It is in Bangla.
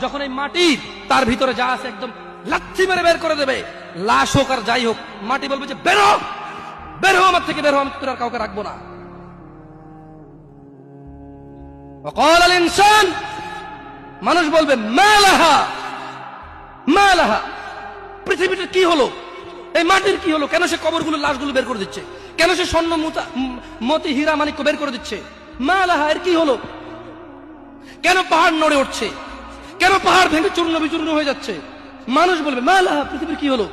যখন এই মাটি তার ভিতরে যা আছে একদম লাচ্ছি মেরে বের করে দেবে লাশ হোক আর যাই হোক মাটি বলবে যে বেরো বের হো আমার থেকে বের হো আমি তোর আর কাউকে রাখবো না وقال الانسان মানুষ বলবে মালাহা মালাহা পৃথিবীটা কি হলো এই মাটির কি হলো কেন সে কবরগুলো লাশগুলো বের করে দিচ্ছে কেন সে স্বর্ণ মুতা- উম, মতি হীরা মানিক্য বের করে দিচ্ছে মালাহা এর কি হলো কেন পাহাড় নড়ে উঠছে কেন পাহাড় ভেঙে চূর্ণ বিচূর্ণ হয়ে যাচ্ছে? মানুষ বলবে মালাহা পৃথিবীর কি হলো?